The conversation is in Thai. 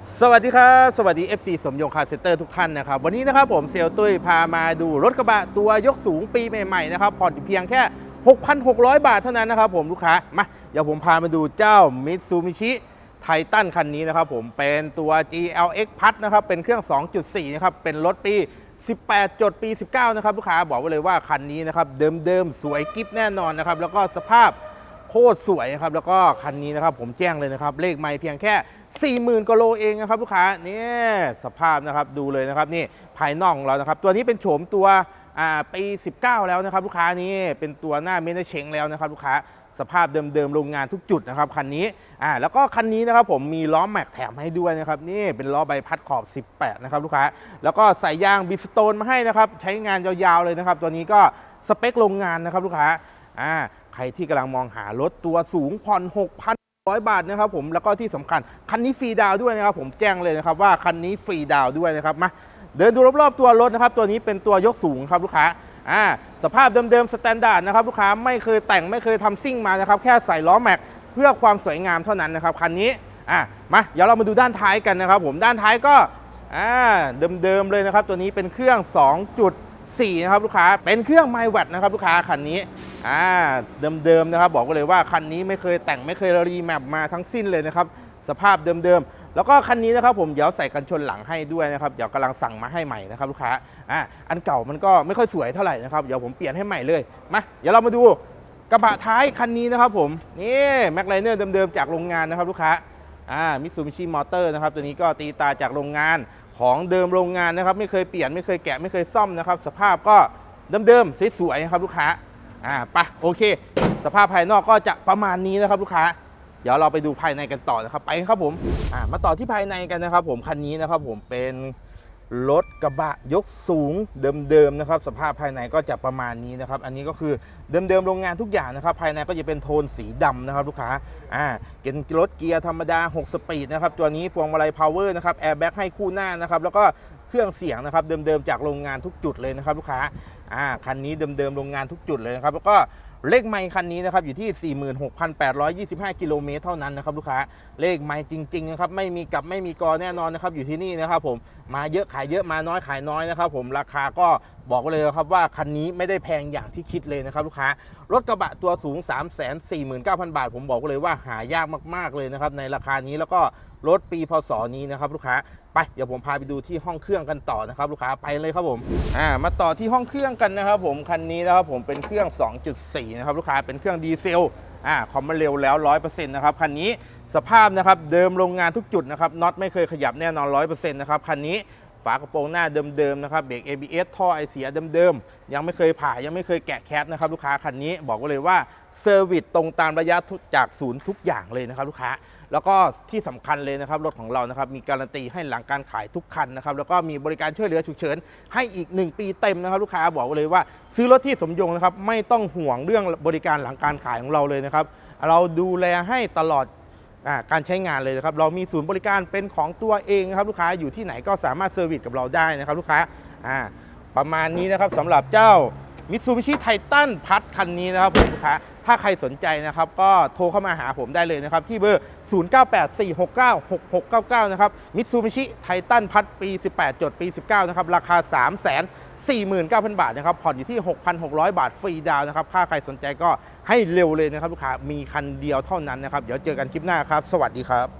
สวัสดีครับ สวัสดี FC สมยงคาร์เซ็นเตอร์ทุกท่านนะครับ วันนี้นะครับผมเซลตุ้ยพามาดูรถกระบะตัวยกสูงปีใหม่ๆนะครับผ่อนเพียงแค่ 6,600 บาทเท่านั้นนะครับผมลูกค้า มาเดี๋ยวผมพามาดูเจ้า Mitsubishi ไททันคันนี้นะครับผมเป็นตัว GLX พัดนะครับเป็นเครื่อง 2.4 นะครับ เป็นรถปี 18 จดปี 19 นะครับลูกค้าบอกไว้เลยว่าคันนี้นะครับเดิมๆสวยกิ๊บแน่นอนนะครับแล้วก็สภาพ โคตรสวยนะครับแล้วก็คันนี้นะครับผมแจ้งเลยนะครับ เลขไม่เพียงแค่ 40,000กโลเองนะครับลูกค้านี่สภาพนะครับดูเลยนะครับนี่ภายนอกของเรานะครับ ตัวนี้เป็นโฉมตัวอ่าปี 19 แล้วนะครับ ลูกค้านี่เป็นตัวหน้าเมนเชงแล้วนะครับ ลูกค้าสภาพเดิมๆโรงงานทุกจุดนะครับคันนี้อ่าแล้วก็คันนี้นะครับผมมีล้อแม็กแถมให้ด้วยนะครับนี่เป็นล้อใบพัดขอบ 18 นะครับลูกค้า แล้วก็ใส่ยางบิสโตนมาให้นะครับ ใช้งานยาวๆเลยนะครับ ตัวนี้ก็สเปคโรงงานนะครับลูกค้า อ่าใครที่กำลังมองหารถตัวสูงผ่อน6,100 บาทนะครับผมแล้วก็ที่สำคัญ คันนี้ฟรีดาวด้วยนะครับผมแจ้งเลยนะครับว่าคันนี้ฟรีดาวด้วยนะครับมาเดินดูรอบๆตัวรถนะครับตัวนี้เป็นตัวยกสูงครับลูกค้าอ่าสภาพเดิมๆสแตนดาร์ดนะครับลูกค้าไม่เคยแต่งไม่เคยทำซิ่งมานะครับแค่ใส่ล้อแม็กเพื่อความสวยงามเท่านั้นนะครับคันนี้อะมาเดี๋ยวเรามาดูด้านท้ายกันนะครับผมด้านท้ายก็อ่าเดิมๆเลยนะครับตัวนี้เป็นเครื่อง 2.4 นะครับลูกค้าเป็นเครื่องไมล์วัตนะครับลูกค้าคันนี้ อ่าเดิมๆนะครับบอกไว้เลยว่าคันนี้ไม่เคยแต่งไม่เคยรีแมปมาทั้งสิ้นเลยนะครับสภาพเดิมๆ แล้วก็คันนี้นะครับผมเดี๋ยวใส่กันชนหลังให้ด้วยนะครับเดี๋ยวกำลังสั่งมาให้ใหม่นะครับลูกค้าอ่าอันเก่ามันก็ไม่ค่อยสวยเท่าไหร่นะครับเดี๋ยวผมเปลี่ยนให้ใหม่เลยมาเดี๋ยวเรามาดูกระบะท้ายคันนี้นะครับผมนี่แม็กไลเนอร์เดิมๆจากโรงงานนะครับลูกค้าอ่ามิตซูบิชิมอเตอร์นะครับตัวนี้ก็ตีตาจากโรงงานของเดิมโรงงานนะครับ ไม่เคยเปลี่ยนไม่เคยแกะไม่เคยซ่อมนะครับ สภาพก็เดิมๆสวยๆนะครับลูกค้า อ่าปะโอเค สภาพภายนอกก็จะประมาณนี้นะครับลูกค้า เดี๋ยวเราไปดูภายในกันต่อนะครับ ไปครับผมอ่ามาต่อที่ภายในกันนะครับ ผมคันนี้นะครับ ผมเป็นรถกระบะยกสูงเดิมๆนะครับ สภาพภายในก็จะประมาณนี้นะครับ อันนี้ก็คือเดิมๆโรงงานทุกอย่างนะครับ ภายในก็จะเป็นโทนสีดำนะครับลูกค้าอ่าเป็นรถเกียร์ธรรมดา 6 สปีดนะครับ ตัวนี้พวงมาลัยพาวเวอร์นะครับแอร์แบ็กให้คู่หน้านะครับ แล้วก็ เครื่องเสียงนะครับเดิมๆจากโรงงานทุกจุดเลยนะครับลูกค้าอ่าคันนี้เดิมๆโรงงานทุกจุดเลยนะครับแล้วก็เลขไมค์คันนี้นะครับอยู่ที่ 46,825 กิโลเมตรเท่านั้นนะครับลูกค้าเลขไมค์จริงๆนะครับไม่มีกลับไม่มีกอแน่นอนนะครับอยู่ที่นี่นะครับผมมาเยอะขายเยอะมาน้อยขายน้อยนะครับผมราคาก็บอกเลยครับว่าคันนี้ไม่ได้แพงอย่างที่คิดเลยนะครับลูกค้ารถกระบะตัวสูง 349,000 บาท ผมบอกเลยว่าหายากมากๆเลยนะครับในราคานี้แล้วก็ รถปีพศนี้นะครับลูกค้าไปเดี๋ยวผมพาไปดูที่ห้องเครื่องกันต่อนะครับลูกค้าไปเลยครับผมอ่ามาต่อที่ห้องเครื่องกันนะครับผมคันนี้นะครับผมเป็นเครื่อง 2.4 นะครับลูกค้าเป็นเครื่องดีเซลอ่าคอมมาเร็วแล้ว 100%นะครับคันนี้สภาพนะครับเดิมโรงงานทุกจุดนะครับน็อตไม่เคยขยับแน่นอน 100%นะครับคันนี้ฝากระโปรงหน้าเดิมๆนะครับเบรก ABS ท่อไอเสียเดิมๆยังไม่เคยผ่ายังไม่เคยแกะแคทนะครับลูกค้าคันนี้บอกไว้เลยว่าเซอร์วิสตรงตามระยะจากศูนย์ทุกอย่างเลยนะครับลูกค้า แล้วก็ที่สำคัญเลยนะครับรถของเรานะครับมีการันตีให้หลังการขายทุกคันนะครับแล้วก็มีบริการช่วยเหลือฉุกเฉินให้อีก 1 ปีเต็มนะครับลูกค้าบอกเลยว่า ซื้อรถที่สมยงนะครับไม่ต้องห่วงเรื่องบริการหลังการขายของเราเลยนะครับเราดูแลให้ตลอดอการใช้งานเลยนะครับเรามีศูนย์บริการเป็นของตัวเองนะครับลูกค้าอยู่ที่ไหนก็สามารถเซอร์วิสกับเราได้นะครับลูกค้าอ่าประมาณนี้นะครับสำหรับเจ้า มิตซูบิชิไททันพัดคันนี้นะครับผมลูกค้าถ้าใครสนใจนะครับ ก็โทรเข้ามาหาผมได้เลยนะครับ ที่เบอร์ 0984696699 นะครับมิตซูบิชิไททันพัดปี 18 จดปี 19 นะครับ ราคา 349,000 บาทนะครับ ผ่อนอยู่ที่ 6,600 บาทฟรีดาวน์นะครับถ้าใครสนใจก็ให้เร็วเลยนะครับ ลูกค้ามีคันเดียวเท่านั้นนะครับ เดี๋ยวเจอกันคลิปหน้าครับ สวัสดีครับ